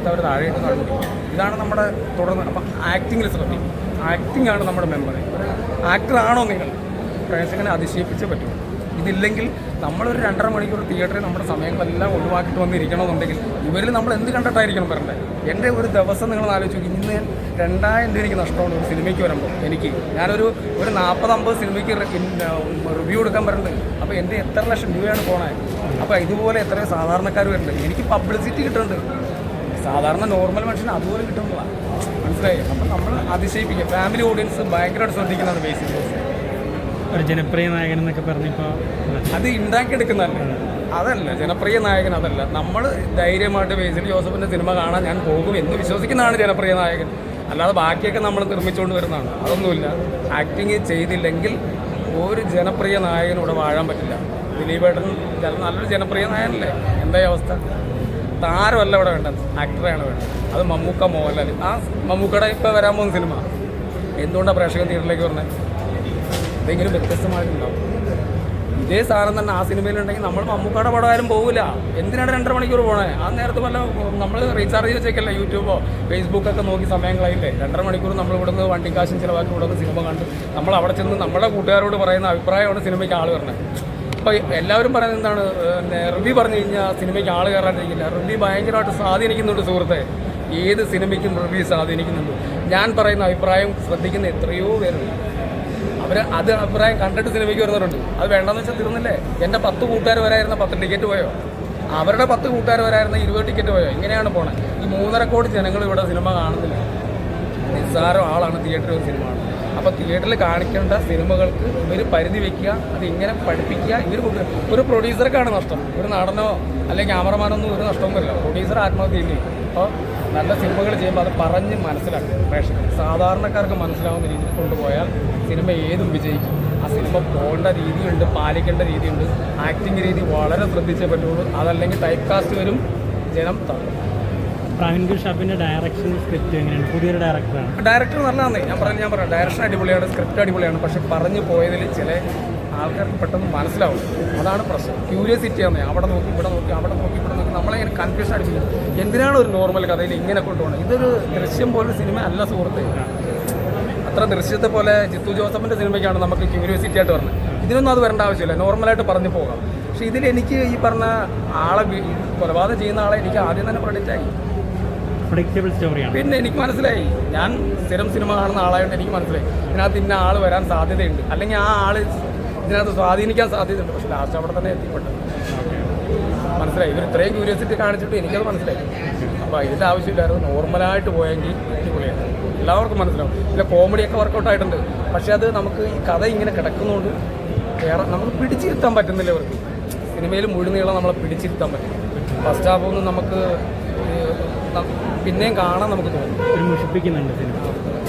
എടുത്ത് അവർ താഴെയിട്ട് കണ്ടുപിടിക്കും ഇതാണ് നമ്മുടെ തുടർന്ന് അപ്പം ആക്ടിങ്ങിൽ ശ്രദ്ധിക്കും ആക്ടിംഗ് ആണ് നമ്മുടെ മെമ്മറി ആക്ടറാണോ നിങ്ങൾ? പ്രേക്ഷകനെ അതിശയിപ്പിച്ചേ പറ്റും. ഇതില്ലെങ്കിൽ നമ്മളൊരു രണ്ടര മണിക്കൂർ തിയേറ്ററിൽ നമ്മുടെ സമയങ്ങളെല്ലാം ഒഴിവാക്കിയിട്ട് വന്നിരിക്കണമെന്നുണ്ടെങ്കിൽ ഇവരിൽ നമ്മൾ എന്ത് കണ്ടിട്ടായിരിക്കണം വരണ്ടേ? എന്റെ ഒരു ദിവസം നിങ്ങൾ ആലോചിച്ചു ഇന്ന് രണ്ടായിരം രൂപ എനിക്ക് നഷ്ടമാണ് ഒരു സിനിമയ്ക്ക് വരുമ്പോൾ എനിക്ക്. ഞാനൊരു ഒരു നാൽപ്പത് അമ്പത് സിനിമയ്ക്ക് റിവ്യൂ എടുക്കാൻ വരുന്നുണ്ട് അപ്പോൾ എന്റെ എത്ര ലക്ഷം രൂപയാണ് പോണേ? അപ്പോൾ ഇതുപോലെ എത്രയോ സാധാരണക്കാർ വരുന്നുണ്ട്. എനിക്ക് പബ്ലിസിറ്റി കിട്ടുന്നുണ്ട്. സാധാരണ നോർമൽ മനുഷ്യന് അതുപോലെ കിട്ടുന്നതാണ് മനസ്സിലായി? അപ്പം നമ്മൾ അതിശയിപ്പിക്കുക ഫാമിലി ഓഡിയൻസ് ഭയങ്കരമായിട്ട് ശ്രദ്ധിക്കുന്നതാണ് ബേസിക് ഒരു ജനപ്രിയ നായകൻ എന്നൊക്കെ പറഞ്ഞപ്പോൾ അത് ഉണ്ടാക്കിയെടുക്കുന്നതല്ല. അതല്ല ജനപ്രിയ നായകൻ അതല്ല. നമ്മൾ ധൈര്യമായിട്ട് ബേസിൽ ജോസഫിന്റെ സിനിമ കാണാൻ ഞാൻ പോകും എന്ന് വിശ്വസിക്കുന്നതാണ് ജനപ്രിയ നായകൻ. അല്ലാതെ ബാക്കിയൊക്കെ നമ്മൾ നിർമ്മിച്ചുകൊണ്ട് വരുന്നതാണ്. അതൊന്നുമില്ല. ആക്ടിങ് ചെയ്തില്ലെങ്കിൽ ഒരു ജനപ്രിയ നായകനൂടെ വാഴാൻ പറ്റില്ല. ദിലീപേട്ടൻ നല്ലൊരു ജനപ്രിയ നായകനല്ലേ എന്തായി അവസ്ഥ? താരമല്ല ഇവിടെ വേണ്ടത്. ആക്ടറാണ് വേണ്ടത്. അത് മമ്മൂക്ക മോഹൻലാൽ ആ മമ്മൂക്കയുടെ ഇപ്പോൾ വരാൻ പോകുന്ന സിനിമ എന്തുകൊണ്ടാണ് പ്രേക്ഷകൻ തിയേറ്ററിലേക്ക് പറഞ്ഞത് എന്തെങ്കിലും വ്യത്യസ്തമായിട്ടുണ്ടാവും. ഇതേ സാധനം തന്നെ ആ സിനിമയിലുണ്ടെങ്കിൽ നമ്മൾ മമ്മൂക്കയുടെ പടം ആരും പോകില്ല എന്തിനാണ് രണ്ടര മണിക്കൂർ പോണേ? ആ നേരത്തെ വല്ല നമ്മൾ റീചാർജ് ചെയ്ത് വെച്ചേക്കല്ലേ യൂട്യൂബോ ഫേസ്ബുക്കൊക്കെ നോക്കി സമയം കളയില്ലേ? രണ്ടര മണിക്കൂർ നമ്മൾ ഇവിടുന്ന് വണ്ടിക്കാശും ചിലവാക്കി ഇവിടുന്ന് സിനിമ കണ്ട്. നമ്മൾ അവിടെ ചെന്ന് നമ്മുടെ കൂട്ടുകാരോട് പറയുന്ന അഭിപ്രായമാണ് സിനിമയ്ക്ക് ആൾ വരണത് അപ്പോൾ എല്ലാവരും പറയുന്നത് എന്താണ് റിവ്യൂ പറഞ്ഞു കഴിഞ്ഞാൽ സിനിമയ്ക്ക് ആൾ കയറാണ്ടിരിക്കില്ല റിവ്യൂ ഭയങ്കരമായിട്ട് സ്വാധീനിക്കുന്നുണ്ട് സുഹൃത്തെ. ഏത് സിനിമയ്ക്കും റിവ്യൂ സ്വാധീനിക്കുന്നുണ്ട്. ഞാൻ പറയുന്ന അഭിപ്രായം ശ്രദ്ധിക്കുന്ന എത്രയോ പേരുണ്ട്. അവർ അത് അഭിപ്രായം കണ്ടിട്ട് സിനിമയ്ക്ക് വരുന്നവരുണ്ട്. അത് വേണ്ടെന്ന് വെച്ചാൽ തീർന്നില്ലേ? എന്റെ പത്ത് കൂട്ടുകാർ വരായിരുന്ന പത്ത് ടിക്കറ്റ് പോയോ? അവരുടെ പത്ത് കൂട്ടുകാർ വരായിരുന്ന ഇരുപത് ടിക്കറ്റ് പോയോ? ഇങ്ങനെയാണ് പോണത് ഈ മൂന്നര കോടി ജനങ്ങൾ ഇവിടെ സിനിമ കാണുന്നില്ല. നിസ്സാരം ആളാണ് തിയേറ്ററിൽ സിനിമ കാണുന്നത്. അപ്പോൾ തിയേറ്ററിൽ കാണിക്കേണ്ട സിനിമകൾക്ക് ഇവർ പരിധി വെക്കുക അത് ഇങ്ങനെ പഠിപ്പിക്കുക. ഇവർ ഒരു പ്രൊഡ്യൂസർക്കാണ് നഷ്ടം. ഒരു നടനോ അല്ലെങ്കിൽ ക്യാമറമാനൊന്നും ഒരു നഷ്ടവും വരില്ല. പ്രൊഡ്യൂസർ ആത്മഹത്യ അപ്പോൾ നല്ല സിനിമകൾ ചെയ്യുമ്പോൾ അത് പറഞ്ഞ് മനസ്സിലാക്കുക. പ്രേക്ഷകർ സാധാരണക്കാർക്ക് മനസ്സിലാവുന്ന രീതിയിൽ കൊണ്ടുപോയാൽ സിനിമ ഏതും വിജയിക്കും. ആ സിനിമ പോകേണ്ട രീതിയുണ്ട് പാലിക്കേണ്ട രീതിയുണ്ട്. ആക്ടിങ് രീതി വളരെ ശ്രദ്ധിച്ചേ പറ്റുള്ളൂ. അതല്ലെങ്കിൽ ടൈപ്പ് കാസ്റ്റ് വരും ജനം തള്ളും. പ്രാവിൻ ഷാപ്പിന്റെ ഡയറക്ഷൻ സ്ക്രിപ്റ്റ് എങ്ങനെയാണ്? പുതിയൊരു ഡയറക്ടറാണ് ഡയറക്ടർ നല്ലതാണ്. ഞാൻ പറഞ്ഞു ഞാൻ പറയാം ഡയറക്ഷൻ അടിപൊളിയാണ് സ്ക്രിപ്റ്റ് അടിപൊളിയാണ്. പക്ഷെ പറഞ്ഞു പോയതിൽ ചില ആൾക്കാർക്ക് പെട്ടെന്ന് മനസ്സിലാവും. അതാണ് പ്രശ്നം. ക്യൂരിയസിറ്റി ആണ്. അവിടെ നോക്കി ഇവിടെ നോക്കി അവിടെ നോക്കി ഇവിടെ നോക്കി. നമ്മളെ ഇങ്ങനെ കൺഫ്യൂഷൻ അടിപ്പിക്കും. എന്തിനാണ് ഒരു നോർമൽ കഥയിൽ ഇങ്ങനെ കൊണ്ടുപോകണം? ഇതൊരു ദൃശ്യം പോലെ സിനിമ അല്ല സുഹൃത്ത്. അത്ര ദൃശ്യത്തെ പോലെ ജിത്തു ജോസഫിന്റെ സിനിമയ്ക്കാണ് നമുക്ക് ക്യൂരിയോസിറ്റി ആയിട്ട് പറഞ്ഞത് ഇതിനൊന്നും അത് വരേണ്ട ആവശ്യമില്ല. നോർമലായിട്ട് പറഞ്ഞു പോകാം. പക്ഷേ ഇതിൽ എനിക്ക് ഈ പറഞ്ഞ ആളെ കൊലപാതകം ചെയ്യുന്ന ആളെ എനിക്ക് ആദ്യം തന്നെ പ്രൊഡക്റ്റ് ആയി. പ്രൊഡിക്റ്റബിൾ സ്റ്റോറിയാണ് പിന്നെ എനിക്ക് മനസ്സിലായി. ഞാൻ സ്ഥിരം സിനിമ കാണുന്ന ആളായതുകൊണ്ട് എനിക്ക് മനസ്സിലായി. ഇതിനകത്ത് ഇന്ന ആൾ വരാൻ സാധ്യതയുണ്ട്. അല്ലെങ്കിൽ ആ ആൾ ഇതിനകത്ത് സ്വാധീനിക്കാൻ സാധ്യതയുണ്ട്. പക്ഷെ ലാസ്റ്റ് അവിടെ തന്നെ എത്തിപ്പെട്ടു. മനസ്സിലായി. ഇവർ ഇത്രയും ക്യൂരിയോസിറ്റി കാണിച്ചിട്ട് എനിക്കത് മനസ്സിലായി. അപ്പോൾ ഇതിന്റെ ആവശ്യമില്ലായിരുന്നു. നോർമലായിട്ട് പോയെങ്കിൽ അടിപൊളിയാണ് എല്ലാവർക്കും മനസ്സിലാവും. ഇല്ല കോമഡിയൊക്കെ വർക്കൗട്ട് ആയിട്ടുണ്ട്. പക്ഷേ അത് നമുക്ക് ഈ കഥ ഇങ്ങനെ കിടക്കുന്നതുകൊണ്ട് വേറെ നമുക്ക് പിടിച്ചിരുത്താൻ പറ്റുന്നില്ല ഇവർക്ക്. സിനിമയിൽ മുഴുനീളം നമ്മളെ പിടിച്ചിരുത്താൻ പറ്റും. ഫസ്റ്റ് ഹാഫ് ഒന്നും നമുക്ക് പിന്നെയും കാണാൻ നമുക്ക് തോന്നും. ഒരു മുഷിപ്പിക്കുന്നുണ്ട് സിനിമ.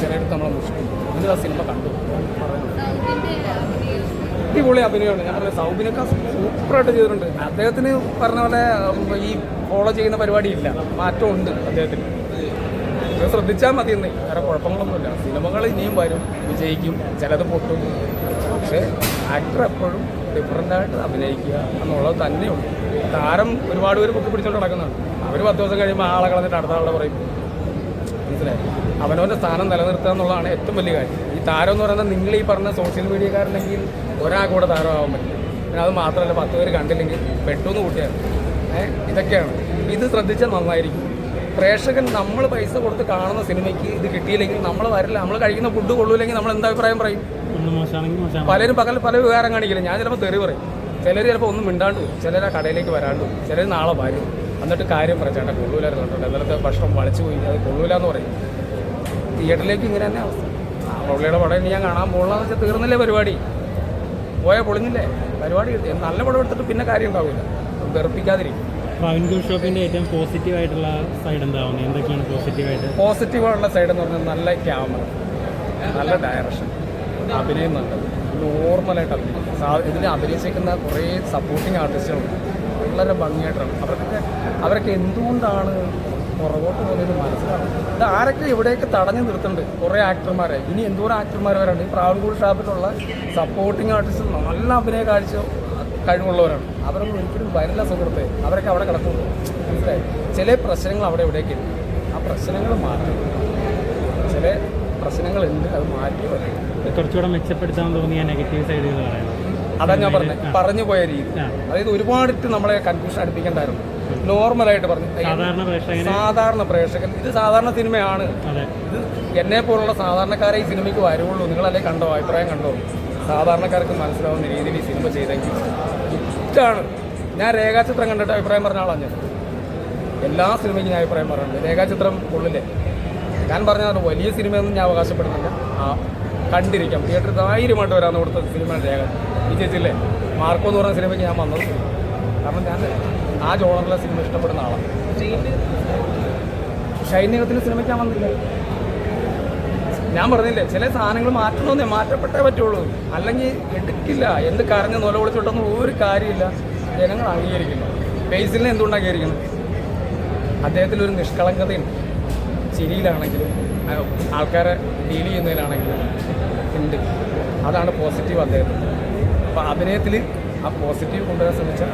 ചിലയിടത്ത് നമ്മളെ മുഷിപ്പിക്കും എന്നിട്ട് ആ സിനിമ കണ്ടു. അടിപൊളി അഭിനയമാണ്. ഞാൻ പറഞ്ഞ സൗബിനൊക്കെ സൂപ്പറായിട്ട് ചെയ്തിട്ടുണ്ട്. അദ്ദേഹത്തിന് പറഞ്ഞ പോലെ ഈ ഫോളോ ചെയ്യുന്ന മാറ്റം ഉണ്ട് അദ്ദേഹത്തിന്. ശ്രദ്ധിച്ചാൽ മതി എന്ന് വേറെ കുഴപ്പങ്ങളൊന്നുമില്ല. സിനിമകൾ ഇനിയും വരും വിജയിക്കും ചിലത് പൊട്ടും. പക്ഷേ ആക്ടർ എപ്പോഴും ഡിഫറന്റായിട്ട് അഭിനയിക്കുക എന്നുള്ളത് തന്നെയുള്ളൂ. താരം ഒരുപാട് പേര് പൊക്കി പിടിച്ചോണ്ട് നടക്കുന്നുണ്ട്. അവർ പത്ത് ദിവസം കഴിയുമ്പോൾ ആളെ കളഞ്ഞിട്ട് അടുത്ത ആളുടെ പറയും മനസ്സിലായി? അവനവന്റെ സ്ഥാനം നിലനിർത്തുക എന്നുള്ളതാണ് ഏറ്റവും വലിയ കാര്യം. ഈ താരം എന്ന് പറയുന്നത് നിങ്ങൾ ഈ പറഞ്ഞ സോഷ്യൽ മീഡിയക്കാരുണ്ടെങ്കിൽ ഒരാൾക്കൂടെ താരമാകാൻ പറ്റില്ല. പിന്നെ അത് മാത്രമല്ല പത്ത് പേര് കണ്ടില്ലെങ്കിൽ പെട്ടെന്ന് കൂട്ടിയാണ് ഏഹ് ഇതൊക്കെയാണ്. ഇത് ശ്രദ്ധിച്ചാൽ നന്നായിരിക്കും. പ്രേക്ഷകൻ നമ്മൾ പൈസ കൊടുത്ത് കാണുന്ന സിനിമയ്ക്ക് ഇത് കിട്ടിയില്ലെങ്കിൽ നമ്മൾ വരില്ല. നമ്മൾ കഴിക്കുന്ന ഫുഡ് കൊള്ളൂല്ലെങ്കിൽ നമ്മൾ എന്താ അഭിപ്രായം പറയും? പലരും പകൽ പല വികാരം കാണിക്കില്ല? ഞാൻ ചിലപ്പോൾ തെറി പറയും. ചിലർ ചിലപ്പോൾ ഒന്നും മിണ്ടാണ്ട് പോകും ചിലർ ആ കടയിലേക്ക് വരാണ്ട് പോകും ചിലർ നാളെ വരും. എന്നിട്ട് കാര്യം പറയും ചേട്ടാ കൊള്ളൂലായിരുന്നു കേട്ടോ ഇന്നലത്തെ ഭക്ഷണം വളിച്ചു പോയി. അത് കൊള്ളൂലെന്ന് പറയും. തിയേറ്ററിലേക്ക് ഇങ്ങനെ തന്നെ അവസ്ഥ. ആ പുള്ളിയുടെ പടം ഇനി ഞാൻ കാണാൻ പോകണമെന്ന് വെച്ചാൽ തീർന്നില്ലേ പരിപാടി? പോയാൽ പൊളിഞ്ഞില്ലേ? പരിപാടി നല്ല പടം എടുത്തിട്ട് പിന്നെ കാര്യം ഉണ്ടാവില്ല. വെറുപ്പിക്കാതിരിക്കും. പ്രാവിൻ ഷോപ്പിന്റെ ഏറ്റവും പോസിറ്റീവ് ആയിട്ടുള്ള സൈഡ് എന്താണ് എന്തൊക്കെയാണ് പോസിറ്റീവായിട്ട് പോസിറ്റീവായുള്ള സൈഡ് എന്ന് പറഞ്ഞാൽ നല്ല ക്യാമറ നല്ല ഡയറക്ഷൻ അഭിനയം നല്ലത് നോർമലായിട്ട് അഭിനയിക്കും. ഇതിൽ അഭിനയിച്ചിരിക്കുന്ന കുറേ സപ്പോർട്ടിങ് ആർട്ടിസ്റ്റുകളുണ്ട് വളരെ ഭംഗിയായിട്ടാണ്. അവർക്കൊക്കെ അവരൊക്കെ എന്തുകൊണ്ടാണ് പുറകോട്ട് പോകുന്നത് മനസ്സിലാവും ഇത് ആരൊക്കെ ഇവിടെയൊക്കെ തടഞ്ഞു നിർത്തുന്നുണ്ട്? കുറേ ആക്ടർമാരെ ഇനി എന്തോരം ആക്ടർമാർ വരാണ്ട് ഈ പ്രാവൻകൂർ ഷാപ്പിലുള്ള സപ്പോർട്ടിങ് ആർട്ടിസ്റ്റ് നല്ല അഭിനയ കാഴ്ച കഴിവുള്ളവരാണ്. അവരൊന്നും ഒരിക്കലും വരില്ല സുഹൃത്തെ. അവരൊക്കെ അവിടെ കിടക്കുന്നു. മനസ്സിലായി? ചില പ്രശ്നങ്ങൾ അവിടെ ഇവിടെയൊക്കെ ആ പ്രശ്നങ്ങൾ മാറ്റി. ചില പ്രശ്നങ്ങളുണ്ട് അത് മാറ്റി വരണം. കുറച്ചുകൂടെ മെച്ചപ്പെടുത്താൻ തോന്നിയ നെഗറ്റീവ് സൈഡ് അതാ ഞാൻ പറഞ്ഞത് പറഞ്ഞു പോയ രീതി. അതായത് ഒരുപാടിട്ട് നമ്മളെ കൺഫ്യൂഷൻ അടുപ്പിക്കണ്ടായിരുന്നു. നോർമലായിട്ട് പറഞ്ഞു. സാധാരണ പ്രേക്ഷകൻ. ഇത് സാധാരണ സിനിമയാണ്. ഇത് എന്നെ പോലുള്ള സാധാരണക്കാരെ ഈ സിനിമയ്ക്ക് വരുവുള്ളൂ നിങ്ങളല്ലേ കണ്ടോ? അഭിപ്രായം കണ്ടോ? സാധാരണക്കാർക്ക് മനസ്സിലാവുന്ന രീതിയിൽ ഈ സിനിമ ചെയ്തെങ്കിൽ ഇഷ്ടമാണ് ഞാൻ രേഖാചിത്രം കണ്ടിട്ട് അഭിപ്രായം പറഞ്ഞ ആളാണ് ഞാൻ. എല്ലാ സിനിമയ്ക്കും ഞാൻ അഭിപ്രായം പറഞ്ഞിട്ടുണ്ട് രേഖാചിത്രം ഉള്ളില്ലേ ഞാൻ പറഞ്ഞതാണ് വലിയ സിനിമയൊന്നും ഞാൻ അവകാശപ്പെടുന്നില്ല. ആ കണ്ടിരിക്കാം. തിയേറ്ററിൽ ധൈര്യമായിട്ട് വരാമെന്ന് കൊടുത്ത സിനിമയാണ് രേഖ വിജയിച്ചില്ലേ മാർക്കോ എന്ന് പറഞ്ഞ സിനിമയ്ക്ക് ഞാൻ വന്നത്. കാരണം ഞാൻ ആ ജോണറിലെ സിനിമ ഇഷ്ടപ്പെടുന്ന ആളാണ്. ഷൈന്യകത്തിലെ സിനിമയ്ക്ക് ഞാൻ വന്നില്ല. ഞാൻ പറഞ്ഞില്ലേ ചില സാധനങ്ങൾ മാറ്റണമെന്നേ മാറ്റപ്പെട്ടേ പറ്റുള്ളൂ. അല്ലെങ്കിൽ എടുക്കില്ല. എന്ത് കരഞ്ഞ് നില വിളിച്ചിട്ടൊന്നും ഒരു കാര്യമില്ല. ജനങ്ങൾ അംഗീകരിക്കുന്നു. ഫേസിലിനെ എന്തുകൊണ്ട് അംഗീകരിക്കണം? അദ്ദേഹത്തിൽ ഒരു നിഷ്കളങ്കതയുണ്ട് ചിരിയിലാണെങ്കിലും ആൾക്കാരെ ഡീൽ ചെയ്യുന്നതിലാണെങ്കിലും ഉണ്ട്. അതാണ് പോസിറ്റീവ് അദ്ദേഹത്തിന്. അപ്പോൾ അഭിനയത്തിൽ ആ പോസിറ്റീവ് കൊണ്ടുവരാൻ ശ്രമിച്ചാൽ